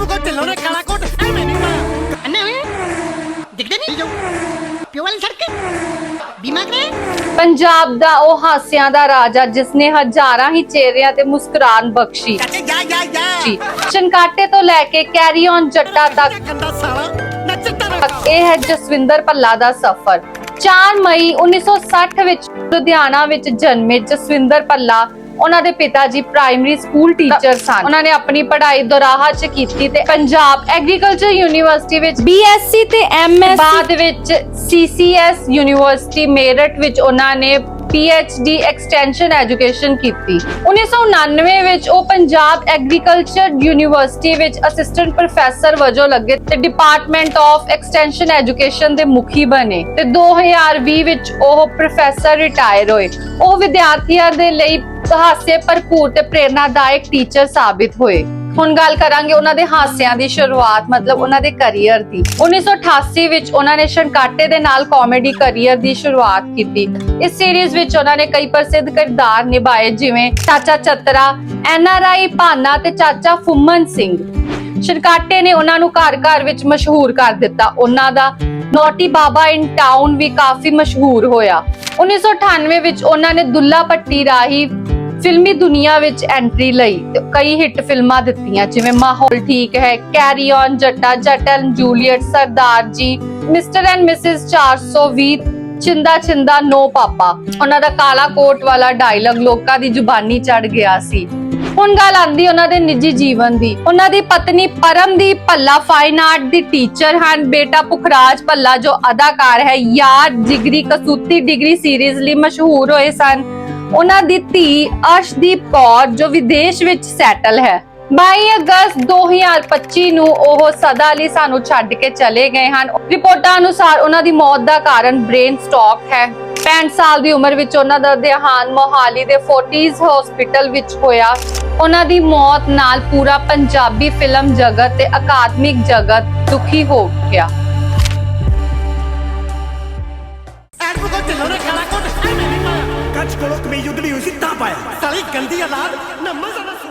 ਐਡਵੋ ਕੋ ਢਿੱਲੋਂ ਨੇ ਕਾਲਾ ਕੋਟ ਐਵੇਂ ਨਹੀਂ ਪਾਇਆ ਅੰਨਾ ਹੋਇਆ ਦਿਖਦੇ ਨਹੀਂ? ਜਾਓ ਪਿਓ ਵਾਲੀ ਸੜਕ? ਬੀਮਾ ਕਰੇ ਪੰਜਾਬ ਦਾ ਉਹ ਹਾਸਿਆਂ ਦਾ ਰਾਜਾ ਜਿਸ ਨੇ ਹਜ਼ਾਰਾਂ ਹੀ ਚਿਹਰਿਆਂ ਤੇ ਮੁਸਕਰਾਨ ਬਖਸ਼ੀ। ਚਾਚੇ ਜਾ ਜਾ ਜਾ। ਸੀ। ਸ਼ਨਕਾਟੇ ਤੋਂ ਲੈ ਕੇ ਕੈਰੀ ਔਨ ਜੱਟਾ ਤੱਕ। ਗੰਦਾ ਸਾਲਾ ਨੱਚਦਾ ਨਾ ਇਹ ਹੈ ਜਸਵਿੰਦਰ ਭੱਲਾ ਦਾ ਸਫ਼ਰ। 4 ਮਈ 1960 ਵਿੱਚ ਲੁਧਿਆਣਾ ਵਿੱਚ ਜਨਮੇ ਜਸਵਿੰਦਰ ਭੱਲਾ ਉਹਨਾਂ ਦੇ ਪਿਤਾ ਜੀ ਪ੍ਰਾਇਮਰੀ ਸਕੂਲ ਟੀਚਰ ਸਨ। ਉਹਨਾਂ ਨੇ ਆਪਣੀ ਪੜ੍ਹਾਈ ਦੋਰਾਹਾ ਚ ਕੀਤੀ ਤੇ ਪੰਜਾਬ ਐਗਰੀਕਲਚਰ ਯੂਨੀਵਰਸਿਟੀ ਵਿੱਚ ਬੀਐਸਸੀ ਤੇ ਐਮਐਸਸੀ ਬਾਅਦ ਵਿੱਚ ਸੀਸੀਐਸ ਯੂਨੀਵਰਸਿਟੀ ਮੇਰਠ ਵਿੱਚ ਉਹਨਾਂ ਨੇ PhD ਐਕਸਟੈਂਸ਼ਨ ਐਜੂਕੇਸ਼ਨ ਕੀਤੀ। 1999 ਵਿੱਚ ਉਹ ਪੰਜਾਬ ਐਗਰੀਕਲਚਰ ਯੂਨੀਵਰਸਿਟੀ ਵਿੱਚ ਅਸਿਸਟੈਂਟ ਪ੍ਰੋਫੈਸਰ ਵਜੋਂ ਲੱਗੇ ਤੇ ਡਿਪਾਰਟਮੈਂਟ ਆਫ ਐਕਸਟੈਂਸ਼ਨ ਐਜੂਕੇਸ਼ਨ ਦੇ ਮੁਖੀ ਬਣੇ ਤੇ 2020 ਵਿੱਚ ਉਹ ਪ੍ਰੋਫੈਸਰ ਰਿਟਾਇਰ ਹੋਏ। ਉਹ ਵਿਦਿਆਰਥੀਆਂ ਦੇ ਲਈ ਹਾਸੇ ਭਰਪੂਰ ਤੇ ਪ੍ਰੇਰਨਾਦਾਇਕ ਟੀਚਰ ਸਾਬਿਤ ਹੋਏ। ਹੁਣ ਗੱਲ ਕਰਾਂਗੇ ਉਹਨਾਂ ਦੇ ਹਾਸਿਆਂ ਦੀ ਸ਼ੁਰੂਆਤ, ਮਤਲਬ ਉਹਨਾਂ ਦੇ ਕੈਰੀਅਰ ਦੀ। 1988 ਵਿੱਚ ਉਹਨਾਂ ਨੇ ਸ਼ਨਕਾਟੇ ਦੇ ਨਾਲ ਕਾਮੇਡੀ ਕੈਰੀਅਰ ਦੀ ਸ਼ੁਰੂਆਤ ਕੀਤੀ। ਇਸ ਸੀਰੀਜ਼ ਵਿੱਚ ਉਹਨਾਂ ਨੇ ਕਈ ਪ੍ਰਸਿੱਧ ਕਿਰਦਾਰ ਨਿਭਾਏ, ਜਿਵੇਂ ਚਾਚਾ ਚਤਰਾ ਐਨਆਰਆਈ ਭਾਨਾ ਤੇ ਚਾਚਾ ਫੁੰਮਨ ਸਿੰਘ। ਸ਼ਨਕਾਟੇ ਨੇ ਉਹਨਾਂ ਨੂੰ ਘਰ-ਘਰ ਵਿੱਚ ਮਸ਼ਹੂਰ ਕਰ ਦਿੱਤਾ। ਉਹਨਾਂ ਦਾ ਨੋਟੀ ਬਾਬਾ ਇਨ ਟਾਊਨ ਵੀ ਕਾਫੀ ਮਸ਼ਹੂਰ ਹੋਇਆ। 1998 ਵਿੱਚ ਉਹਨਾਂ ਨੇ ਦੁੱਲਾ ਪੱਟੀ ਰਾਹੀਂ ਫਿਲਮੀ ਦੁਨੀਆ ਵਿੱਚ ਐਂਟਰੀ ਲਈ ਤੇ ਕਈ ਹਿੱਟ ਫਿਲਮਾਂ ਦਿੱਤੀਆਂ, ਜਿਵੇਂ ਮਾਹੌਲ ਠੀਕ ਹੈ carry on Jatta Jatt Juliet Sardaar ji mister and missus 420 Chinda Chinda, no ਪਾਪਾ। ਉਹਨਾਂ ਦਾ ਕਾਲਾ ਕੋਟ ਵਾਲਾ ਡਾਇਲੌਗ ਲੋਕਾਂ ਦੀ ਜ਼ੁਬਾਨੀ ਚੜ ਗਿਆ ਸੀ। ਹੁਣ ਗੱਲ ਆਂਦੀ ਉਹਨਾਂ ਦੇ ਨਿੱਜੀ ਜੀਵਨ ਦੀ। ਉਹਨਾਂ ਦੀ ਪਤਨੀ ਪਰਮਦੀਪ ਭੱਲਾ ਫਾਈਨ ਆਰਟ ਦੀ ਟੀਚਰ ਹਨ। ਬੇਟਾ ਪੁਖਰਾਜ ਭੱਲਾ ਜੋ ਅਦਾਕਾਰ ਹੈ, ਯਾਰ ਜਿਗਰੀ ਕਸੂਤੀ ਡਿਗਰੀ ਸੀਰੀਜ਼ ਲਈ ਮਸ਼ਹੂਰ ਹੋਏ ਸਨ। ਉਹਨਾਂ ਦੀ ਧੀ ਅਰਸ਼ਦੀਪ ਕੌਰ, ਜੋ ਵਿਦੇਸ਼ ਵਿੱਚ ਸੈਟਲ ਹੈ। 22 ਅਗਸਤ 2025 ਨੂੰ ਉਹ ਸਦਾ ਲਈ ਸਾਨੂੰ ਛੱਡ ਕੇ ਚਲੇ ਗਏ ਹਨ। ਰਿਪੋਰਟਾਂ ਅਨੁਸਾਰ ਉਹਨਾਂ ਦੀ ਮੌਤ ਦਾ ਕਾਰਨ ਬ੍ਰੇਨ ਸਟ੍ਰੋਕ ਹੈ। 65 ਸਾਲ ਦੀ ਉਮਰ ਵਿੱਚ ਉਹਨਾਂ ਦਾ ਦੇਹਾਂਤ ਮੋਹਾਲੀ ਦੇ ਫੋਰਟੀਜ਼ ਹਸਪੀਟਲ ਵਿੱਚ ਹੋਇਆ। ਉਹਨਾਂ ਦੀ ਮੌਤ ਨਾਲ ਪੂਰਾ ਪੰਜਾਬੀ ਫਿਲਮ ਜਗਤ ਤੇ ਅਕਾਦਮਿਕ ਜਗਤ ਦੁਖੀ ਹੋ ਗਿਆ। ਕਾਲਾ ਕੋਟ ਐਵੇਂ ਨਹੀਂ ਪਾਇਆ ਕੱਚ ਕੋਲੋਂ ਕਮੀਜ਼ ਉਧੜੀ ਹੋਈ ਸੀ ਤਾਂ